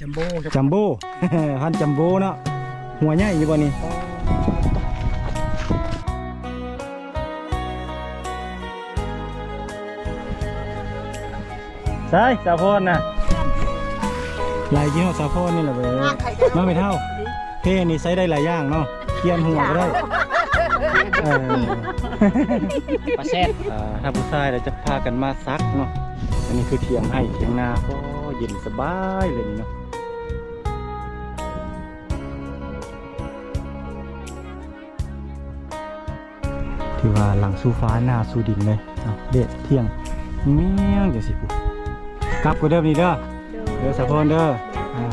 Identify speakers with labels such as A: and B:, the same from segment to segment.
A: จัมโบ้ครับ
B: จัมโบ้พันธุ์จัมโบ้เนาะหัวใหญ่อยู่บ่นี่ใช่สาวพรน่ะลายยี่ห้อสาวพรนี่แหละเบ้มาไม่เท่าเท่นี่ใช้ได้หลายอย่างเนาะเกียนหัวก็ได้เออ
A: ปลาแซด
B: อ่าถ้าผู้ชายเราจะพากันมาซักเนาะอันนี้คือเทียงให้เทียงนาก็เย็นสบายเลยนี่เนาะ ที่ว่าหลังสู้ฟ้าหน้าสู้ดินเลยเอาเด็ดเที่ยงเมี่ยงจะสิปุ๊กลับก็เดิมนี่เด้อเด้อสะพอนเด้ออ่า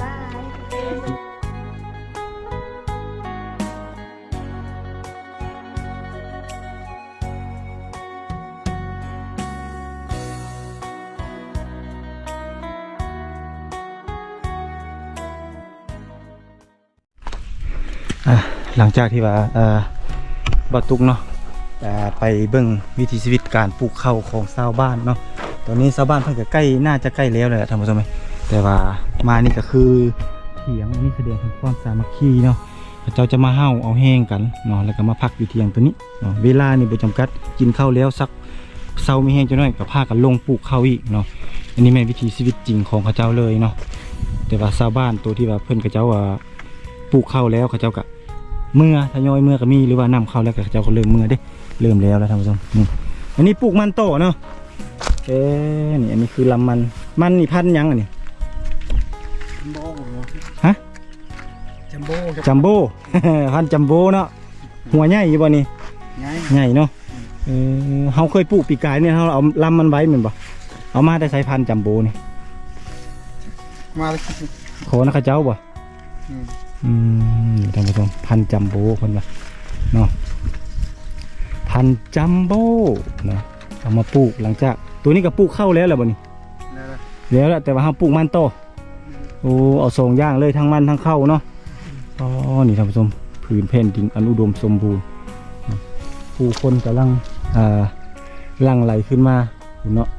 B: อะหลังจากที่ว่าเอ่อบาตุกเนาะอ่า ไปเบิ่งวิถีชีวิตการปลูกข้าวของชาวบ้านเนาะ ตอนนี้ชาวบ้านเพิ่นก็ใกล้น่าจะใกล้แล้วเลยแหละท่านผู้ชมแต่ว่ามานี่ก็คือเถียงอันนี้แสดงถึงความสามัคคีเนาะเขาเจ้าจะมาเฮาเอาแห้งกันเนาะแล้วก็มาพักอยู่เถียงตัวนี้เนาะเวลานี่บ่จำกัดกินข้าวแล้วสักเช้ามีแห้งจังน้อยก็พากันลงปลูกข้าวอีกเนาะ อันนี้แม่วิถีชีวิตจริงของเขาเจ้าเลยเนาะ แต่ว่าชาวบ้านตัวที่ว่าเพิ่นเขาเจ้าว่าปลูกข้าวแล้วเขาเจ้าก็เมื่อทยอยเมื่อก็มีหรือว่านำเข้าแล้วก็เจ้าก็เริ่มเมื่อเด้ เริ่มแล้วแล้วท่านผู้ชมนี่อันนี้ปลูกมันโตเนาะเอ๊ะนี่อันนี้คือลำมันมันนี่พันธุ์หยังอันนี้
A: จัมโบ้
B: ฮะ
A: จัมโบ้ครับ
B: จัมโบ้พันธุ์จัมโบ้เนาะหัวใหญ่อยู่บ่นี่
A: ไง
B: ใหญ่เนาะเออเฮาเคยปลูกปีกายเนี่ยเฮาเอาลำมันไว้เหมือนบ่เอามาได้ใช้พันธุ์จัมโบ้นี่
A: มาแล้ว
B: โคนะเขาเจ้าบ่
A: อืม
B: อืมท่านผู้ชมพันธุ์จัมโบ้เพิ่นว่าเนาะ พันธุ์จัมโบ้เนาะเอามาปลูกหลังจาก ตัวนี้ก็ปลูกเข้าแล้วแหละบ่นี่
A: นั่นแหละ
B: แล้วแหละแต่ว่าเราปลูกมันโตโอ้เอาส่งย่างเลยทั้งมันทั้งเข้าเนาะอ๋อนี่ท่านผู้ชมผืนแผ่นดินอันอุดมสมบูรณ์ผู้คนกำลังอ่าหลังไหลขึ้นมาคุณเนาะ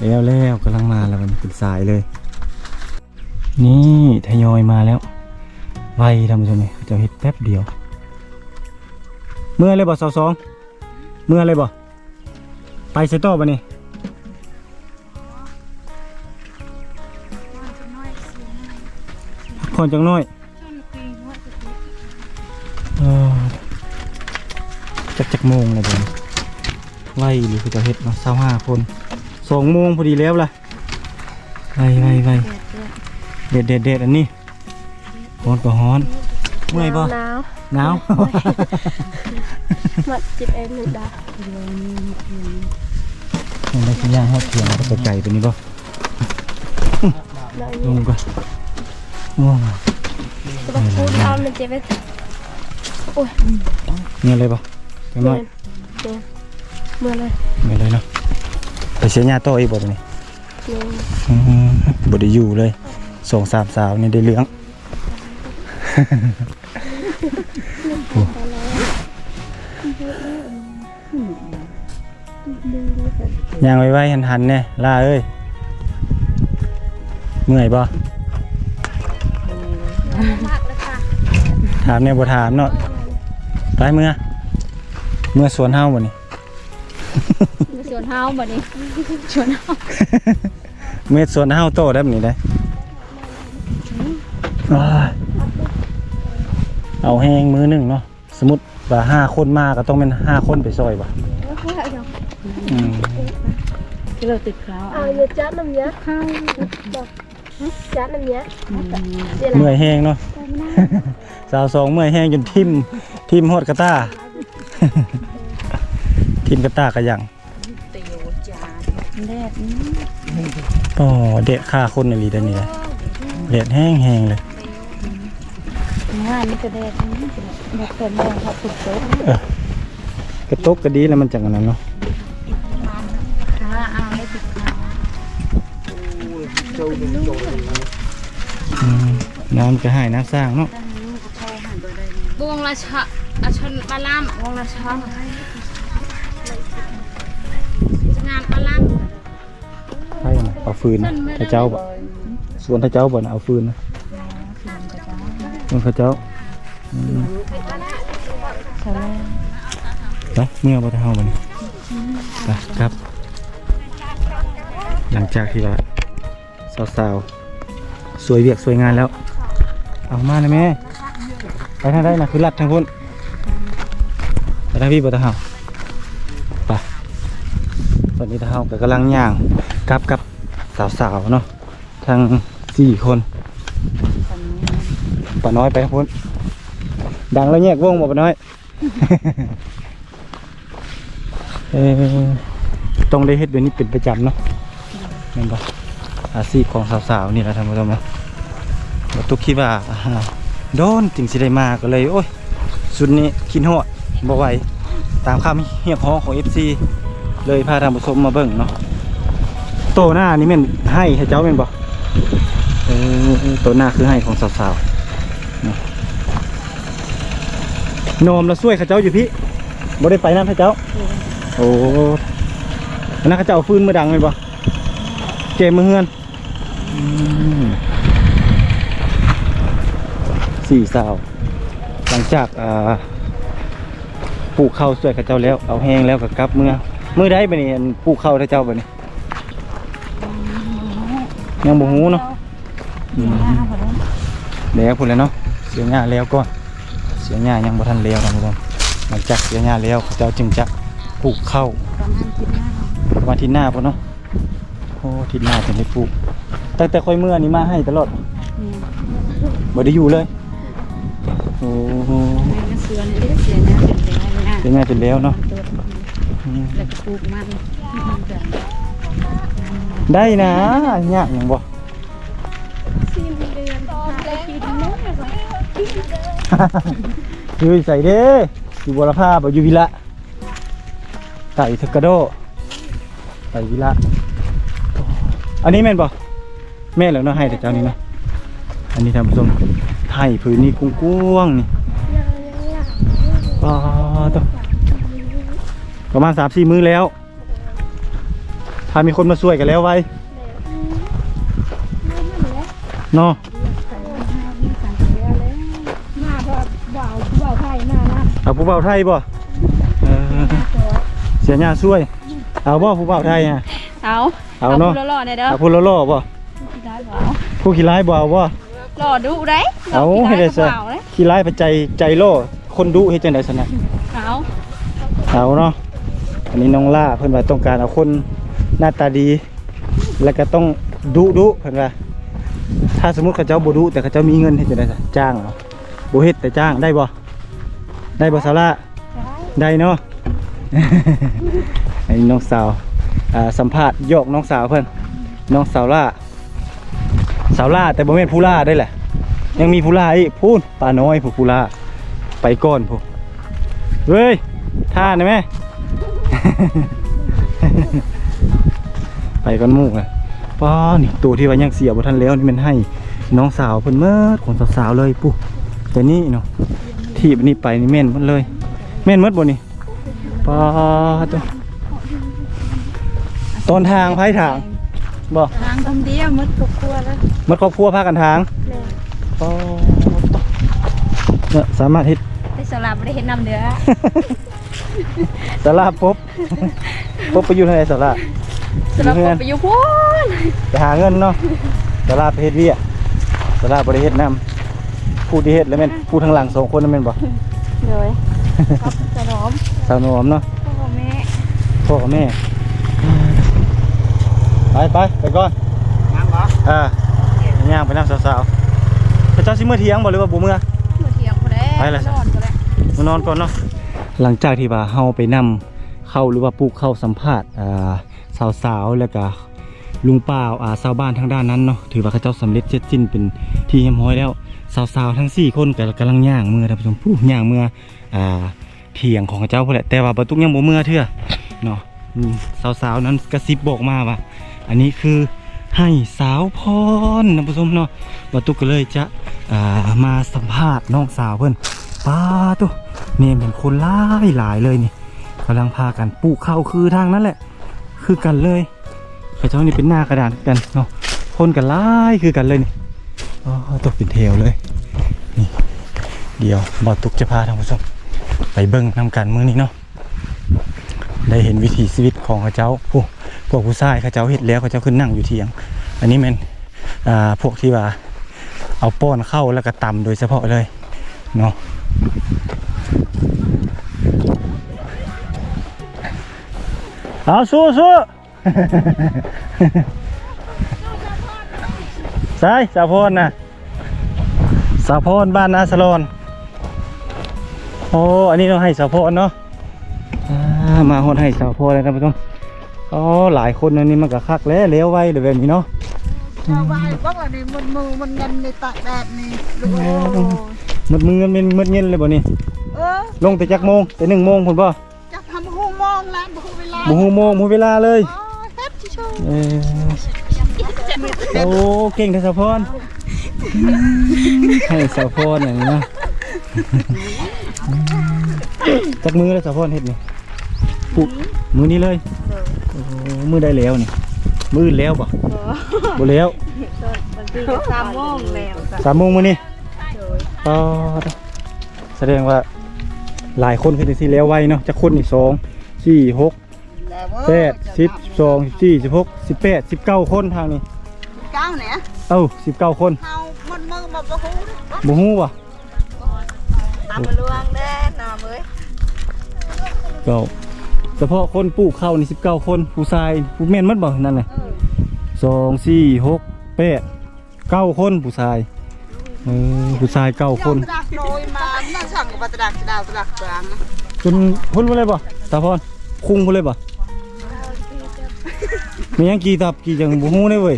B: แล้วแล้วกำลังมาแล้วมันเป็นสายเลย นี่ทยอยมาแล้วไวท่านผู้ชมนี่เขาจะเฮ็ดแป๊บเดียว เมื่อเลยบ่สาวสอง เมื่อเลยบ่ไปเซโต้บ่นี่พักผ่อนจังน้อยเออจักจักโมงเลยเดี๋ยวนี้ไล่หรือคือจะเฮ็ดเนาะเศร้าห้าคนสองโมงพอดีแล้วล่ะไล่ไล่ไล่เด็ดเด็ดเด็ดอันนี้ร้อนก็ร้อนเมื่อยปะ
C: หนาว
B: หนาว
C: ห มัดจิบเอ็มหนึ่งดาว
B: ยังได้ชิ้นย่างทอดเทียมก็ตัวไก่ตัวนี้ปะ
C: แล้ว
B: ลงก่อนง่วง
C: จะต้องพูดตามมันเจ็บไหมโอ้ย
B: เงี้ยเลยปะจังน้อย
C: เจ็บเมื่อไร
B: เงี้ยเลยเนาะไปเสียหญ้าโตอีกบ่ตัวนี้
C: หนึ่ง
B: อืมบไดอยู่เลยสองสามสาวนี่ได้เลี้ยง ย่างไว้ไว้หันหันๆเนี่ยล่าเอ้ยเมื่อยบ่
C: มากเลยค่ะ
B: ถามเนี่ยบ่ถามเนาะไปเมื่อ เมื่อสวนเฮาบ่นี่
C: สวนเฮาบ่นี้สวนเฮา
B: เมื่อสวนเฮาโตได้บ่นี่ได้อ้ายเอาแห้งมือหนึ่งเนาะสมมติว่าห้าคนมาก็ต้องเป็นห้าคนไปซอยบ่อืม
D: ที่เราติดเขา
C: เอาเนื้อจัดน้ำเนี้ยข้าวจัดน้ำเนี้ยเดี๋ยว
B: เมื่อยแห้งเนาะสาวสองเมื่อยแห้งจนทิ่มทิ่มหดกระต้าทิ่มกระต้ากระยัง
D: เตียวจานแดดนี้
B: อ๋อเด็ดฆ่าคนในรีได้นี่เลยเด็ดแห้งแห้งเลย
D: งานนี่ก็แดดนี้แดดเต็มแดงเขาสุดโต๊ะ
B: กระตกกระดีแล้วมันจังอันนั้นเนาะ
D: อื
B: มน้ำก็ให้น้ำสร้างเนาะ
D: บวงราชาอาชนปลาล่ามวงราชางานปลาล่าม
B: ไฟน่ะเอาฟืนพระเจ้าบ่
D: ส
B: วนเขาเจ้าบ่นะเอาฟืนนะ
D: สวนกระเจ้า
B: สวนเขาเจ้าอืม
D: ชาวแรก
B: ไปเมื่อบ่ได้เฮาบัดนี้ไปครับ หลังจากที่ว่า สาวๆ สวยเวียกสวยงานแล้ว เอามานะแม่ ไปทางได้นะคือลัดทางพุ่นไปทางพี่บ่ได้เฮาไปตอนนี้ทางเฮาก็กำลังย่างกลับกับสาวๆเนาะทั้งสี่คน
D: ตอนนี้
B: ป้าน้อยไปทางพุ่นดังแล้วแยกวงบ่ป้าน้อยเออต้องได้เฮ็ดเดี๋ยวนี้เป็นประจำเนาะแม่นบ่ อาชีพของสาวๆนี่แหละท่านผู้ชมนาะบตุกคิดว่าโดนจึงสิได้มาก็เลย โอ้ย สุดนี้คิดฮอดบ่ไหวตามคำเฮียบฮ้องของ FC เลยพาท่านผู้ชมมาเบิ่งเนาะโตหน้านี่แม่นให้ให้เจ้าแม่นบ่เออโตหน้าคือให้ของสาวๆนมแล้วช่วยเขาเจ้าอยู่พี่บ่ได้ไปน้ำให้เจ้า โอ้อันนั้นเจะเอาฟืนมาดังเลยปะเกมมือเฮือนอืม สี่สาว หลังจากอ่าปลูกข้าวสวยกับเจ้าแล้ว เอาแห้งแล้วกับกลับเมื่อเมื่อได้ไปนี่ปลูกข้าวถ้าเจ้าไปนี่ยังบ่หูเนาะอืม
D: หน้าพอแล้ว
B: พุ่นแล้วเนาะเสียหญ้าแล้วก่อนเสียหญ้ายังบ่ทันแล้วนะทุกคนหลังจากเสียหญ้าแล้วเขาเจ้าจึงจะปลูกข้าว
D: วันคิดหน้า
B: วันทิตย์หน้าพุ่นเนาะโอ้ทิตย์หน้าจะได้ปลูก ตั้งแต่ค่อยเมื่อนี้มาให้ตลอด
D: เนี่ย
B: บ่ได้อยู่เลยโอ้โห
D: แม่ก็เสือเนี่ยเสียหน้าเสียหน้า
B: เสียหญ้าจนแล้วเนาะ
D: ตัว
B: อืม
D: แล้วก็ปลูกมันมันจะ
B: ได้นะยากอย่างบ่
C: สี่เดือนหาไปกินเนื้อ
B: อยู่ใส่เด้อยู่บรพาบ่อยู่วิละไต่ทกกระโดไต่วิละอันนี้แม่นบ่ แม่นแล้วเนาะให้แต่เจ้านี้เนาะอันนี้ท่านผู้ชมให้ผืนนี้กว้างๆนี่ป้าตัวประมาณสามสี่มื้อแล้ว ถ้ามีคนมาช่วยกันแล้วไว้เนาะ
C: มาพอบ่าวบ่าวไทยมานะ
B: เอาผู้บ่าวไทยบ่เออเสียหน้าช่วย เอาบ่ผู้บ่าวไทยฮะ
D: เอา
B: เอาเนาะ
D: หล่อๆเนี่ยเด้อ
B: เอาผู้ล่อๆบ่
D: ได้บ่
B: ผู้ขี้ร้ายบ่เอาบ่
D: หล่อดุได้
B: เอาให้ได้ซะ
D: เปล่าเลย
B: ขี้ร้ายไปใจใจล่อคนดุเฮ็ดจังได๋ซั่นน่ะ
D: เอา
B: เอาเนาะอันนี้น้องล่าเพิ่นว่าต้องการเอาคนหน้าตาดี แล้วก็ต้องดุดุเพิ่นว่าถ้าสมมุติเขาเจ้าบ่ดุแต่เขาเจ้ามีเงินเฮ็ดจังได๋ซะจ้างเอาบ่เฮ็ดแต่จ้างได้บ่ได้บ่สาวล่าได้เนาะอันนี้น้องสาวอ่าสัมภาษณ์โยกน้องสาวเพิ่นน้องสาวล่า สาวล่าแต่บ่แม่นผู้ล่าได้แหละ ยังมีผู้ล่าอีกพูนป้าน้อยผู้ผู้ล่าไปก่อนผู้เฮ้ยท่าหน่อยแม่ไปก่อนมู่เลยป้านี่ตัวที่ว่ายังเสียบ่ทันแล้วนี่มันให้น้องสาวเพิ่นเมิดของสาวๆเลยปุ๊แต่นี่เนาะทีบนี่ไปนี่แม่นหมดเลยแม่นหมดบ่นี่ป้าตัวต้นทางไผทางบ่
D: ทางคนเดียวมืดกลัวแล้ว
B: มดครอบครัวพากันทางป้าตัวเนี่ยสามารถเฮ็ด
D: ได้สลับได้เห็นน้ำเดือ
B: สาราพบพบไปอยู่ทางไหนสารา
D: สลับไปอยู่พูน
B: ไปหาเงินเนาะสาราไปเฮ็ดเวียกสาราบริเฮ็ดนำผู้ที่เฮ็ดแล้วแม่นผู้ทางหลังสองคนนั่นแม่นบ่
D: เลยครับจะร้อม
B: สาวนอมเนาะ
D: พ่อแม่
B: พ่อกับแม่ไปไปไปก่อนย่างบ่อ่า ย่างไปนั่งสาวๆพระเจ้าสิเมื่อเที่ยงบ่หรือว่าบ่เมื่อ
D: เมื่อเที่ยงคนแรก
B: ไปเลย
D: นอนคนแรก
B: มานอนก่อนเนาะหลังจากที่ว่าเฮาไปนำเข้าหรือว่าปลูกเข้าสัมภาษณ์อ่าสาวๆแล้วก็ลุงป้าวอ่าชาวบ้านทางด้านนั้นเนาะถือว่าเขาเจ้าสำเร็จเสร็จสิ้นเป็นที่เรียบร้อยแล้วสาวๆทั้งสี่คนก็กำลังย่างมือท่านผู้ชมผู้ย่างมืออ่าเถียงของเขาเจ้าพุ่นแหละแต่ว่าบ่ตุกยังบ่มือเทื่อเนาะอืมสาวๆนั้นกระซิบบอกมาว่า อันนี้คือ ให้สาวพรท่านผู้ชมเนาะบ่ตุกก็เลยจะามาสัมภาษณ์น้องสาวเพิ่อนป้าตัวเมนเป็นคนหลายหลายเลยนี่กำลังพากันปลูกข้าวคือทางนั้นแหละ คือกันเลยเขาเจ้านี่เป็นหน้ากระดานกันเนาะคนกันหลายคือกันเลยนี่อ๋อตกเป็นเทวเลยนี่เดี๋ยวบอตุกจะพาท่านผู้ชมไปเบิ้งนำกันมื้อนี้เนาะได้เห็นวิถีชีวิตของเขาเจ้าผู้ พวกผู้ชายเขาเจ้าเห็ดแล้วเขาเจ้าขึ้นนั่งอยู่เทียง อันนี้แมันพวกที่ว่าเอาป้อนเข้าแล้วก็ตำโดยเฉพาะเลยเนาะเอาสู้สู้ใช่สาวพรนะสาวพรบ้านนาสลอนโอ้อันนี้ต้องให้สาวพรเนาะมาหดให้สาวพรเลยท่านผู้ชม อ๋อหลายคนอันนี้มันก็คักแล้วเลี้ยวไว้เดี๋ยวแบบนี้เนาะ
E: ชาวบ้านบอกว่านี่มันมือมันเงินในตากแดดนี่ลูกโอ้
B: หมดมือเงินเป็นหมดเงินเลยบ่นี่
E: เออ
B: ลงแต่จักโมงแต่หนึ่งโมงพุ่นบ่
E: จะทำหูมองแล้วบุเวลา
B: บ่ฮู้โมงบ่ฮู้เวลาเลย
E: อ๋อเฮ็ดชิโชว์
B: เออโอ้เก่งแต่สาวพรให้สาวพรอย่างนี้เนาะจักมือแล้วสาวพรเฮ็ดนี่ปุ๊บมือนี้เลยโอ้ มือได้แล้วนี่มืออื่นแล้วบ่บ่แล้ว
D: บางทีก็สามโมงแล้วจ้ะ
B: สามโมงมื้อนี้อ๋อแสดงว่าหลายคนคือจังซี่แล้วไวเนาะจักคนนี่สองสี่หก
E: แล้ว
B: แปดสิบสองสิบสี่สิบหกสิบแปดสิบเก้าคนทางนี้
E: เก้าเนี่ย
B: เอ้าสิบเก้าคน
E: เฮามันมือมาบ่ฮู้
B: บ่ฮู้ว่ะ
D: ตามมาลวงแน่นอนเลย
B: เก้า เฉพาะคนปลูกข้าวนี่สิบเก้าคน ผู้ชายผู้แม่นหมัดบ่นั่นน่ะสองสี่หกแปดเก้าคนผู้ชายเออผู้ชายเก้าคน
E: ตรักโดยมาน่าสั่งกับตรักดาวตรักกลาง
B: จนพ้นไปเลยบ่ตาพรคุงไปเลยบ่มีหยังกี่ตับกี่จังบ่ฮู้ได้เว้ย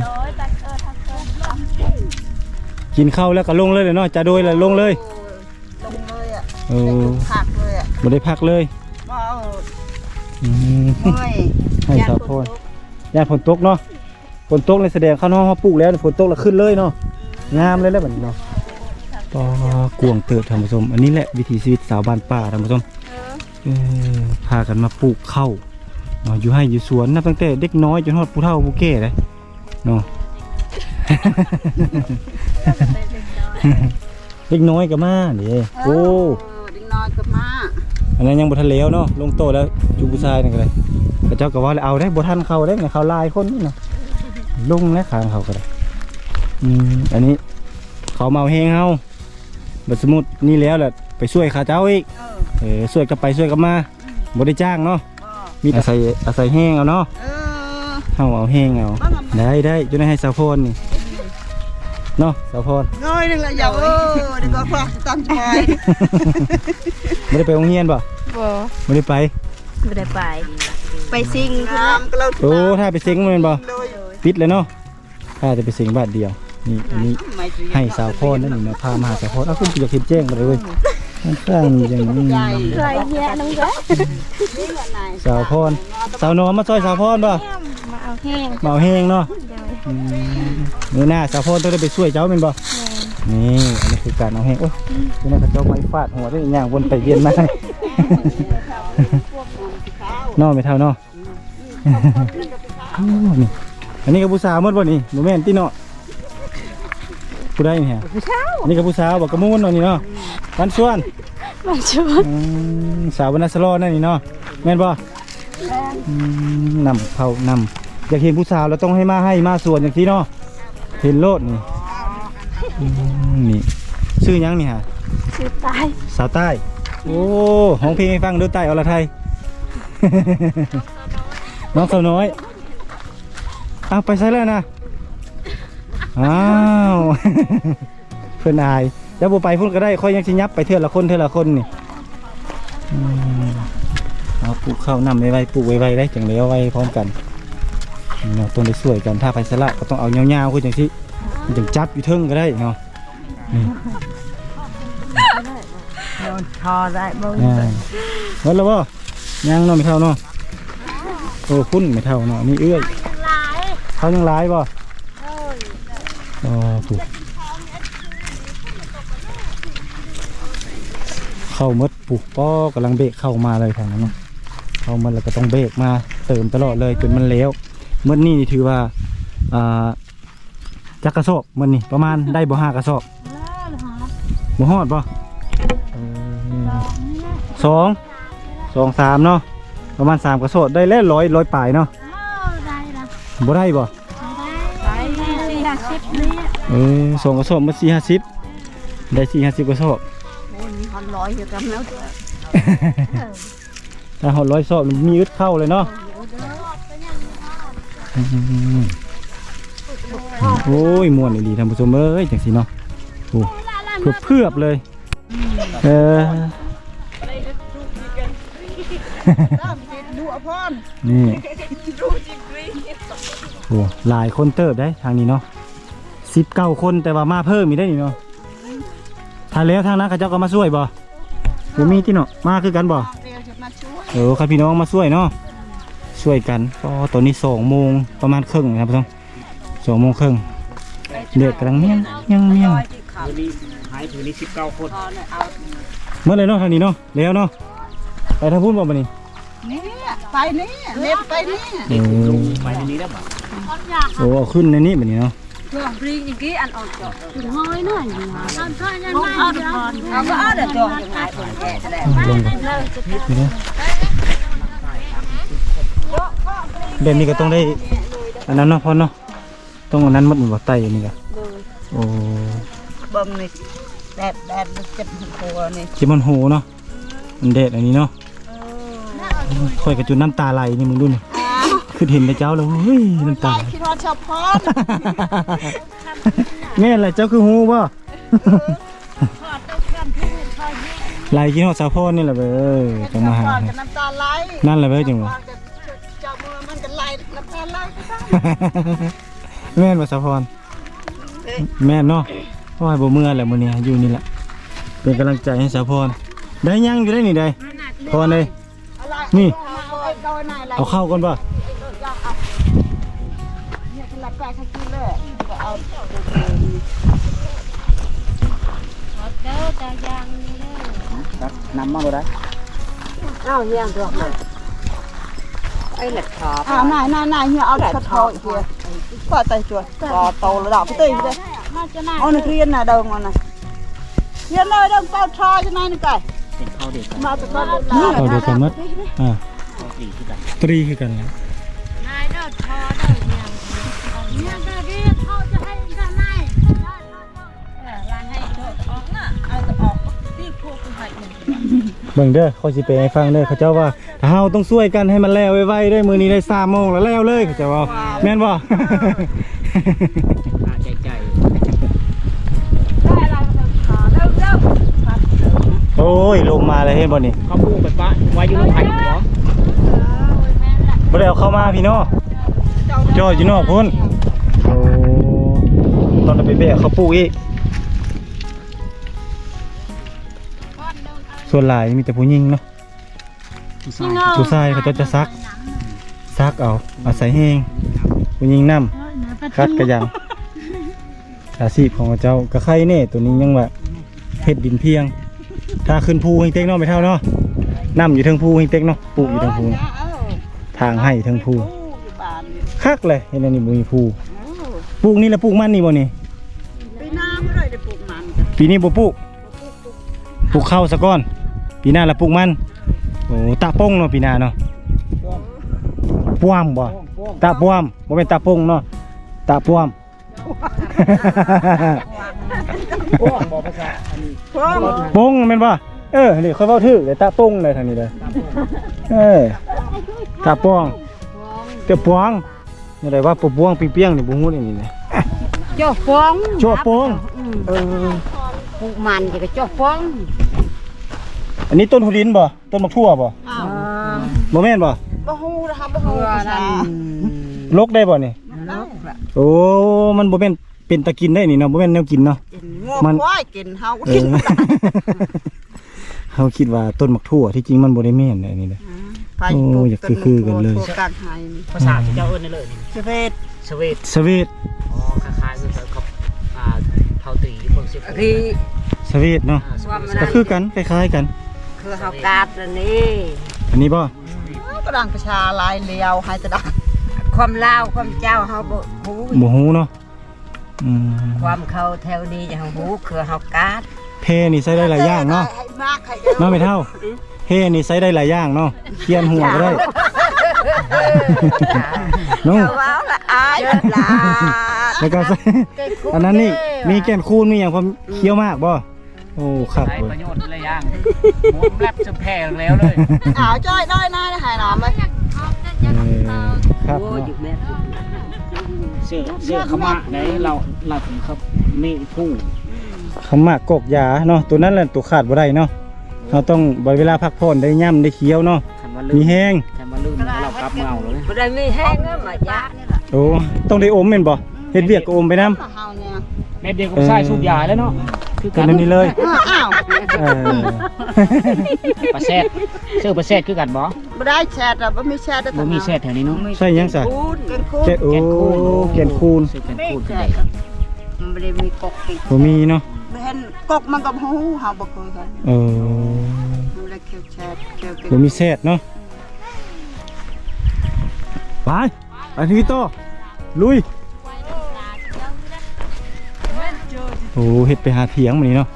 D: โดยตักเออทักเออ
B: กินข้าวแล้วก็ลงเลยเนาะจะโดยแล้วลงเลย
E: ลง เลยอะ
B: เออ
E: ผักเลยอะ
B: บ่ได้พักเลย
E: บ่เอา
B: อืม
E: เมื่อย
B: ให้สาวพรยานฝนตกเนาะฝนตกในแสดงข้างนอกเขาปลูกแล้วฝนตกแล้วขึ้นเลยเนาะงามเลยแล้วแบบนี้เนาะปอกวงเติบท่านผู้ชม อันนี้แหละวิถีชีวิตสาวบ้านป่าท่านผู้ชมเออพากันมาปลูกข้าวเนาะอยู่ให้อยู่สวนนับตั้งแต่เด็กน้อยจนฮอดผู้เฒ่าผู้แก่เลยเนาะเด็กน้อยก็มาเด้โอ้
E: ดิ้ง น้อยก็มา
B: อันนั้นยังบ่ทันแล้วเนาะลงโตแล้วจูผู้ชายนั่นก็เลยแต่เจ้าก็ว่าแล้วเอาได้บ่ทันเข้าได้เนี่ยเขาลายคนนี่นะลงแล้วขางเขาก็ได้อืมอันนี้เขาเมาแฮงเฮาบัดสมุดนี่แล้วแหละไปช่วยเขาเจ้าอีก
E: เออ
B: เออช่วยกันไปช่วยกันมาบ่ได้จ้างเนาะ
E: บ่
B: มีอาศัยอาศัยแห้งเอาเนาะ
E: เออ
B: เฮาเอาแห้งเอา
E: บ้ามา
B: ได้ได้จนได้ให้สาวพรนี่ เนาะสาวพร
E: น้อยนึงละอย่าเออเดี๋ยวก็ฟังตามใจ
B: บ่ได้ไปโรงเรียนบ่
D: บ่
B: บ่ได้ไป
D: ไม่ได้ไป ไปซิง
E: น้ำก็เรา
B: โอ้ถ้าไปเซ็งมันบ่
E: เลย
B: ปิดเลยเนาะถ้าจะไปเสียงบาทเดียวนี่อันนี้
E: ไม่สิ
B: ให้สาวพรนั่นนี่นะพามาหาสาวพรเอาคุณอยากเห็นแจ้งมาเลยเว้ย ข้างๆอย่างนี้
D: ใครแย่น้องเด้อ
B: สาวพรสาวนอมมาซอยสาวพรป่ะ
D: มาเอาแห้ง
B: เมาแห้งเนาะ
D: เดี๋ยว
B: อืมมือหน้าสาวพรต้องได้ไปช่วยเจ้าเป็นบ่นี่อันนี้คือการเอาแห้งโอ้ยนี่นะกระเจ้าไม้ฟาดหัวได้ย่างวนไปเวียนมาเนอไม่เท่าเนาะโอ้นี่อันนี้กับผู้สาวหมดบ่นี่โมเมนต์ที่เนาะ ผู้ได้เนี่ย
E: ผู้เช่า
B: อันนี้กับผู้สาวบอกกระมูนเนาะนี่เนาะวันชวน
D: มาช่วย
B: อืมสาวบรรณสโลอนั่นนี่เนาะแม่นบ่อืมนำเขานำอยากเห็นผู้สาวเราต้องให้มาให้มาส่วนอย่างที่เนาะเห็นโลดนี่อืมนี่ชื่อหยังนี่ฮะ
D: ชื่อตาย
B: สาวใต้โอ้ห้องเพลงให้ฟังด้วยใต้อรไทยน้องสาวน้อยอ้าวไปใส่แล้วนะ อ้าว เพื่อนอายแล้วบ่ไปพุ่นก็ได้ค่อยยังสิยับไปเทื่อละคนเทื่อละคนนี่อืมเอาปลูกข้าวนำไว้ๆปลูกไว้ๆได้จังเลยเอาไว้พร้อมกันเนาะต้องได้ช่วยกันถ้าไปสละก็ต้องเอายาวๆคือจังที่มันจังจับอยู่เทิงก็ได้เนาะนี่
E: ทอได้บ่
B: อ่าหมดแล้วบ่ยังเนาะไม่เท่าเนาะโอ้พุ่นไม่เท่าเนาะนี่เอื้อยเขายังหลายบ่อ๋อถูก เข้ามดปุ๊บป้อกำลังเบรกเข้ามาเลยทางนั้นเข้ามาแล้วก็ต้องเบรกมาเติมตลอดเลยจนมันแล้วเมื่อนี่ถือว่าอ่าจักกระสอบมื่อนี่ประมาณได้บ่ห้ากระสอบบ่ฮอดบ่สองสองสามเนาะประมาณสามกระสอบได้แล้วร้อยร้อยปลายเนาะบ่ได้บ่
C: ไปสี่ห้าสิบนี่
B: เออสองกระสอบมาสี่ห้าสิบได้สี่ห้าสิบกระสอบ
E: โอ้ยมีคนร้อยอยู่กันแล้วด้วย
B: ถ้าหอร้อยสอบมันมีอึดเข้าเลยเนาะอืมโอ้ยม่วนดีท่านผู้ชมเอ้ยจังสิเนาะโอ้เพื่อเพื่อบๆเลยเออ
E: ตามติดดูอภร
B: นี่โอ้หลายคนเติบได้ทางนี้เนาะสิบเก้าคนแต่ว่ามาเพิ่มมีได้นี่เนาะ ถ้าแล้วทางนั้นเขาเจ้าก็มาช่วยบ่บ่มีที่เนาะมาคือกันบ่
E: เรียวจะมาช่วย
B: เออครับพี่น้องมาช่วยเนาะช่วยกันก็ตอนนี้สองโมงประมาณครึ่งนะครับพี่น้องสองโมงครึ่งเด็กกำลังเมี่ยงเมี่ยงเมี่ยง
A: หายผืนนี้สิบเก้าคน
B: เมื่อไรเนาะทางนี้เนาะแล้วเนาะไปทางพูดบ่บันนี้
E: นี่ไปนี่เน็บไปนี่
B: เออ
A: ไปในนี้แล้วบ่
B: โอ้เอาขึ้นในนี้บันนี้เนาะ
C: เด
E: นแก่จะได้
B: ลงไปนี่นะแบบนี้ก็ต้องได้อันนั้นเนาะพอเนาะต้องอันนั้นมัดมันบ่ไตอันนี้ก็โอ้
E: เบิ่งนี่แดดแดดเจ็บหัวนี่
B: คิมันโหเนาะมันเด็ดอันนี้เนาะค่อยกระจุนน้ำตาไหลนี่มึงดูนี่
E: อ้าว
B: คือเห็นแต่เจ้าแล้วเฮ้ยน้ำตาไหล
E: คิดว่าชอบพร
B: แม่นแหละเจ้าคือฮูบ่ไหลกินหอดสาวพ่อนี่แหละเบ้อจังมาหา
E: พร
B: ให้
E: กับน้ำตาไหล
B: นั่นแหละเบ้อจังหวะ
E: พรกับเจ้ามือมันก็ไหลน้ำตาไหล
B: แม่นบ่สาวพรแม่นเนาะเพราะว่าบ่เมื่อแหละมื้อนี้อยู่นี่แหละเป็นกำลังใจให้สาวพรได้ยังอยู่ได้นี่ได้พรเลย
E: อะไร
B: นี่
E: เอาไอ้โดนอะไร
B: เอาเข้าก่อนป่ะ
E: เนี่ยคือละแปะเขากินเลยก็เอา
C: เด้อจะยังนี่เด้อ
A: นำมาบ่ได้
E: อ้าวเนี่ยตัวไอ้หลักทออ้าวนายนายนายเฮียเอาหลักทออีกเฮียก็ไตจวนก็โตระดับพี่เต้ยพี่เต้ย
C: มาจะไหน
E: เอานักเรียนน่ะเดิงเอาน่ะเรียนเลยเดิงเป้าทอจะนายนี่ไก่
A: เป็นข้าวเด็กกัน
E: มาตะก้อน
B: เข้าเดียวกันหมดอ่า
A: ข้าวตีที่กัน
B: ตรีคือกันแหล้ว
C: นายเด้อทอ เนี่ยเบิ่
B: งเด้อเขาสิไปให้ฟังเด้อเขาเจ้าว่าเฮาต้องช่วยกันให้มันแล้วไวๆได้มื้อนี้ได้3โมงแล้วแล้วเลยเขาเจ้าว่าแม่นบ่
A: อาใจใจ
E: ได้อะไรก็ต้องทอเร็วเร็ว
B: โอ้ยลงมาเลยเห็นบ่นี่
A: ข้าวปูไปปะไว้อยู่ตรงไผ่หัว
B: บ่ได้เอาเข้ามาพี่น้องจอดอยู่นอกพุ่นโอ้ตอนนั้นไปแบกเขาปลูกอีก ส่วนหลายมีแต่ผู้หญิงเนาะผู้ชายเขาจะจะซักซักเอาอาศัยแห้งผู้หญิงน้ำคัดกระยังอาชีพของเจ้า กระไข่เน่ตัวนี้ยังว่าเฮ็ดดินเพียง ถ้าขึ้นภูหิงเต็กเนาะไม่เท่าเนาะน้ำอยู่เทิงภูหิงเต็กเนาะปลูกอยู่เทิงภูทางให้เทิงภู
E: อยู่บ้าน
B: คักเลยเห็นอันนี้บ่มีภูปลูกนี่แล้วปลูกมันนี่บ่นี่
E: ปีหน้าไม่ได้ได้ปลูกมันกัน
B: ปีนี้บ่ปลูกปลูกข้าวซะก่อน ปีหน้าแล้วปลูกมันโอ้ตะป้งเนาะปีหน้าเนาะป้วมบ่ตาป้วมบ่เป็นตาปงเนาะตาป้วม
A: พวกบอกภาษาอันนี้
E: พวก
B: ปงแม่นบ่เออนี่ค่อยเว้าถูกเลยตาปงเลยทางนี้เลยเออตาป้วงเตะป้วงนี่ได้ว่าปะป้วงเปียงๆนี่บ่ฮู้นี่นี่
D: เจ้าฟอง
B: ชั่วโปงเออ
D: ปลูกมันจะก็เจ้าฟอง
B: อันนี้ต้นหุลินบ่ ต้นมะทั่วบ่
E: อ้าว
B: บ่แม่นบ่
E: บ่ฮู้นะครับบ่ฮู้ภาษา
B: ลกได้บ่นี่
E: เอ้า
B: โอ้ มันบ่แม่นเป็นตะกินได้นี่เนาะบ่แม่นแนวกินเนาะ
E: กินงัว
B: มัน
E: ควายกินเฮาก็
B: เอ
E: กิน
B: อ
E: บ่ได้
B: เขาคิดว่าต้นมะทั่วที่จริงมันบ่ได้แม่นเลยนี่เลย
E: ไป
B: โอ้อยากคือๆกันเลย
E: ตัวกลางไห้นี่
A: ภาษาที่เจ้าเอิ้นนี่เลยนี่
E: เสเวต
A: สเวต
B: สวีท
A: อ๋อคล้ายๆคือเขาอ่าเท่าตีเบิ่งสิ
D: ที่
B: สวีทเนาะ
A: อ่าสเวต
B: ก็คือกัน คล้ายๆกัน
D: คือเฮากาดอันนี้
B: อันนี้บ่
E: ไปก็ดังประชาลายเลียวให้ตะดัง
C: ความลาวความเจ้าเฮาบ่ฮู้
B: หมูฮูเนาะอืม
C: ความเขาแถวนี้จะเฮาฮู้คือเฮากาด
B: เพนี่ใช้ได้หลายอย่างเนาะ
E: ให้มากให้
B: เนาะไม่เท่าเพนี่ใช้ได้หลายอย่างเนาะเคียนหัวก็ได้เนาะ
E: ว้าวละอายลา
B: แล้วก็ใส่อันนั้นนี่มีแก่นคูนมีอย่างความเคี้ยวมากบ่ โอ้ครับ
A: ใช้
B: เว้
A: ป
B: ย
A: ระโยชน์หลายอย่างหมุนแลบจะแพ้แล้วเลย
E: อ้าวจ้อยได้นะหายหนอมไหม
B: เออครับ
C: โอ้ย
B: เนาะ
C: อยู่แม่
A: เสื้อเสื้อขม่าไหนเราเราถึงครับนี่ผู้
B: คำมากกอกยาเนาะตัวนั้นแหละตัวขาดบ่ได้เนาะเราต้องบ่เวลาพักผ่อนได้ย่ำได้เคี้ยวเนาะ
A: คันว่าลื
B: มี
A: ม
B: แห้ง
A: คันว่าลืมแล้วเรากลับมาเอาเลย
C: บ่ได้มีแห้งอะมายะ
B: โอ้ต้องได้อมแม่นบ่เฮ็ดเวียกก็อมไปน้
E: เฮา เนี่ย
A: เม็ดเดียวก็ใส่สูบยาแล้วเนาะคือำกั
B: กันนนี้เลย
E: อ้าว
B: เออ
A: ประเซดเสื้อประเซดคือกันบ่
E: บ่ได้แชทอะบ่มีแชท
A: บ่มีเซดแถวนี้เนาะ
B: ใช่ยังซะ
E: คูณเป็นคูณ
B: แกโอ้แก่นคูน
A: เสื้อแกนคูน
C: ใช่มันบ่ได้มีกกติด
B: บ่มีเนาะ
E: บ่เห็นกกมันก็ฮู้เฮาบ่เคยเห็น
B: เออ
E: มันเลยเกี่ยวแชทเกี่ยว
B: บ่มีแซดเนาะไปไปที่โตลุย โอ้เฮ็ดไปหาเถียงมื้อนี้เนาะ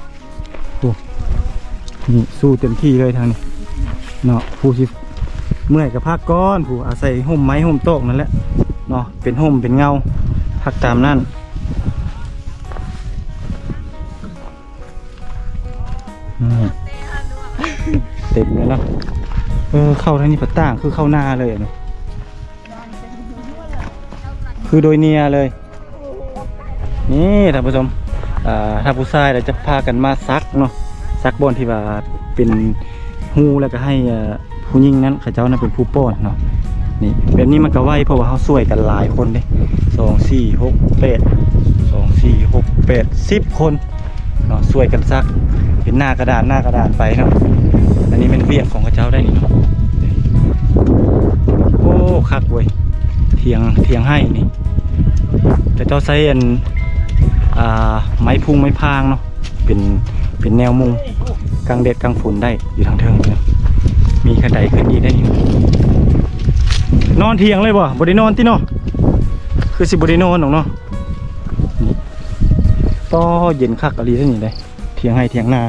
B: โอ้นี่สู้เต็มที่เลยทางนี้เนาะผู้สิเมื่อยกับพักก้อนผู้อาศัยห่มไม้ห่มโต๊ะนั่นแหละเนาะเป็นห่มเป็นเงาพักตามนั่นเต็มเลยเนาะเออเข้าทางนี้ปะต่างคือเข้าหน้าเลยเนาะคือโดยเนียเลย นี่ท่านผู้ชม ถ้าผู้ชายเราจะพากันมาซักเนาะซักบอนที่ว่าเป็นหูแล้วก็ให้ผู้หญิงนั้นเขาเจ้านั้นเป็นผู้ป้อนเนาะนี่แบบนี้มันก็ไวเพราะว่าเขาช่วยกันหลายคนเด้สองสี่หกแปดสองสี่หกแปดสิบคนเนาะช่วยกันซักเป็นหน้ากระดานหน้ากระดานไปเนาะอันนี้เป็นเวียกของเขาเจ้าได้นี่เนาะโอ้คักเว้ยเทียงเทียงให้นี่แต่เจ้าใช้อัน อ่าไม้พุ่งไม้พางเนาะเป็นเป็นแนวมุงกลางเด็ดกลางฝนได้อยู่ทางเทิงนี่เนาะมีขันไดขึ้นอีกได้นี่นอนเทียงเลยบ่บริโนอนที่เนาะคือสิบริโนอนหรอกเนาะนี่ป้อเย็นคักอะไรได้นี่เลยเทียงให้เทียงนา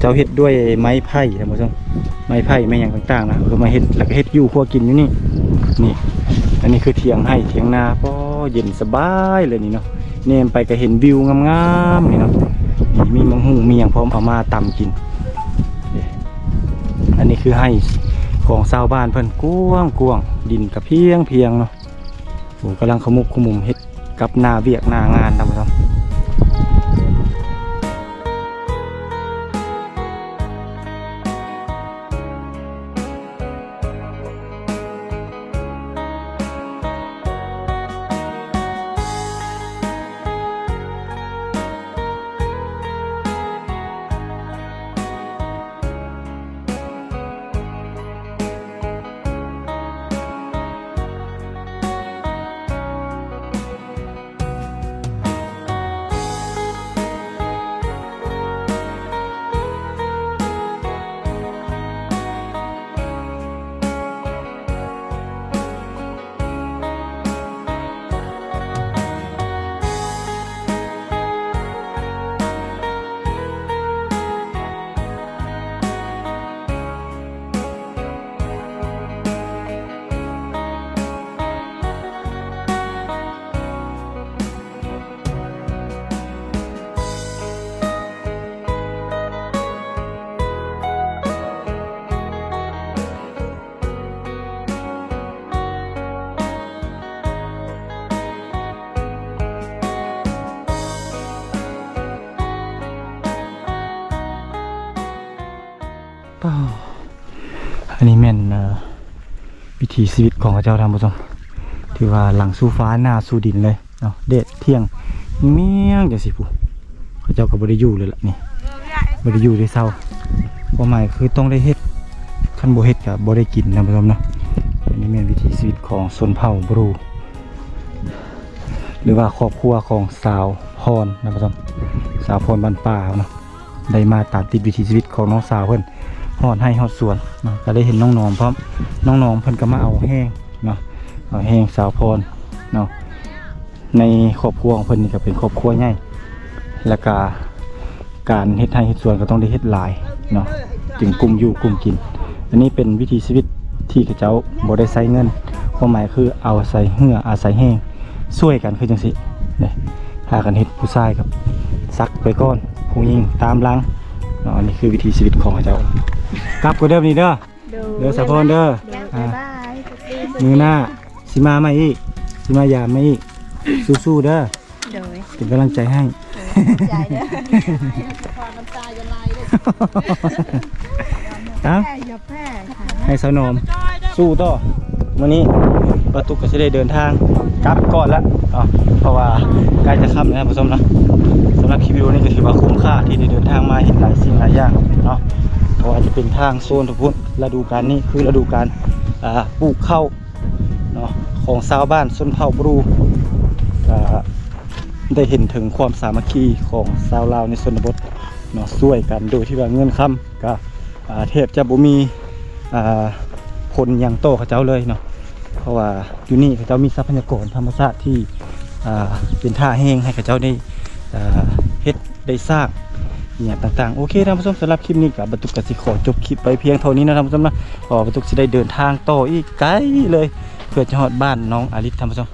B: เจ้าเฮ็ดด้วยไม้ไผ่ท่านผู้ชมไม้ไผ่ไม้อย่างต่างๆนะก็มาเฮ็ดแล้วก็เฮ็ดอยู่ครัวกินอยู่นี่นี่ อันนี้คือเถียงให้เถียงนาก็เย็นสบายเลยนี่เนาะ เนมไปก็เห็นวิวงามๆนี่เนาะนี่มีมังหุงมีอย่างพร้อมเอามาตำกิน อันนี้คือให้ของชาวบ้านเพิ่นกว้างกวางดินกับเพียงเพียงเนาะโอ้กำลังขมุกขมุมเฮ็ดกับนาเวียกนางานทำครับ นนี้แม่นเอ่อวิถีชีวิตของเจ้าท่านผู้ชมที่ว่าหลังสู่ฟ้าหน้าสู่ดินเลยเนาเด็ดเที่ยงเมี่ยงจังสิผู้เจ้าก็บ่ได้อยู่เลยล่ะนี่บ่ได้อยู่ได้เศร้าความหมายคือต้องได้เฮ็ดคันบ่เฮ็ดก็บ่ได้กินนะผู้ชมนะอันนี้แม่นวิถีชีวิตของชนเผ่าบรู หรือว่าครอบครัวของสาวพรนะผู้ชมสาวพรบ้านป่าเนาะได้มาตามติดวิถีชีวิตของน้องสาวเพิ่อน หอดให้หอดสวนเนาะก็ได้เห็นน้องนอมพร้อมน้องนอมเพิ่นก็มาเอาแห้งเนาะเอาแห้งสาวพรเนาะในครอบครัวของเพิ่นนี่ก็เป็นครอบครัวใหญ่แล้วก็การเฮ็ดให้เฮ็ดสวนก็ต้องได้เฮ็ดหลายเนาะจึงกลุ่มอยู่กลุ่มกิน อันนี้เป็นวิถีชีวิตที่เขาเจ้าบ่ได้ใช้เงินความหมายคือเอาใส่เหื่ออาศัยแห้งช่วยกันคือจังสิเนี่ยพากันเฮ็ดผู้ชายกับซักไปก่อนผู้หญิงตามลังเนาะอันนี้คือวิถีชีวิตของเขาเจ้า กลับกูเด้อนี่เด้อ เด้อสะพอนเด้ออ่า
D: บาย
B: มือหน้าสิมาใหม่อีกสิมายามมาอีกสู้ๆเด้อ
D: โดย
B: เป็นกำลังใจให้
D: ใจเด้อ
B: เอ้า
D: แพ้อย่าแพ้ค่ะ
B: ให้สาวนอมสู้ต่อวันนี้ประตูก็จะได้เดินทางกลับก่อนละอ๋อเพราะว่าใกล้จะค่ำแล้วนะผู้ชมเนาะสำหรับคลิปวิดีโอนี้ก็ถือว่าคุ้มค่าที่ได้เดินทางมาเห็นหลายสิ่งหลายอย่างเนาะเพ ราะว่าจะเป็นทางโซนทุกพุนฤดูกาลนี้คือฤดูกาลปลูกข้าวเนาะของชาวบ้านชนเผ่าบรูได้เห็นถึงความสามัคคีของชาวลาวในชนบทเนาะช่วยกันโดยที่ว่าเงินค้ำก็อ่าเทพจะบ่มีอ่าผลอย่างโตเขาเจ้าเลยเนาะเพราะว่าอยู่นี่เขาเจ้ามีทรัพยากรธรรมชาติที่เป็นท่าแห้งให้เขาเจ้าได้เฮ็ดได้สร้าง เนี่ยต่างๆ โอเคท่านผู้ชมสำหรับคลิปนี้กับบรรทุกกสิขอจบคลิปไปเพียงเท่านี้นะท่านผู้ชมนะเพอบรรทุกจะได้เดินทางต่ออีกไกลเลย เพื่อจะหอดบ้านน้องอาริสท่านผู้ชม